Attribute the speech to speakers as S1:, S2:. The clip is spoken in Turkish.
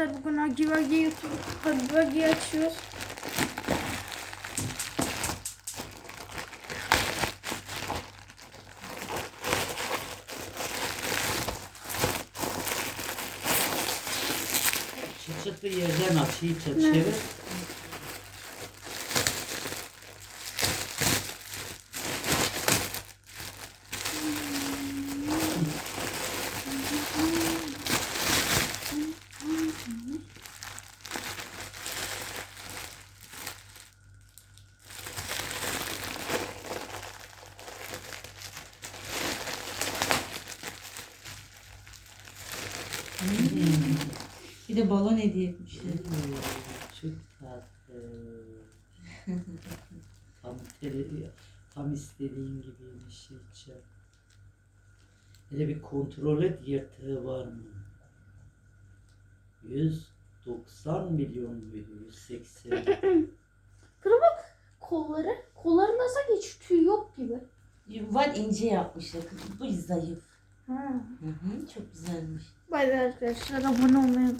S1: Bugün Hagi Vagi YouTube Hagi Vagi açıyoruz.
S2: Çıçıtı yerden aç, iyice çevir.
S3: Bir de balon hediye etmişler.
S2: Hmm, Çok tatlı. tam, tele- tam istediğin gibiymiş Çıçı. Hele bir kontrol et yırtığı var mı? 190 milyon mu? 180.
S1: Kolları. Kollarında sanki hiç tüy yok gibi.
S3: Var ince yapmışlar. Bu zayıf.
S1: Ha.
S3: Hı hı, çok güzelmiş.
S1: Bay bay arkadaşlar abone olmayı unutmayın.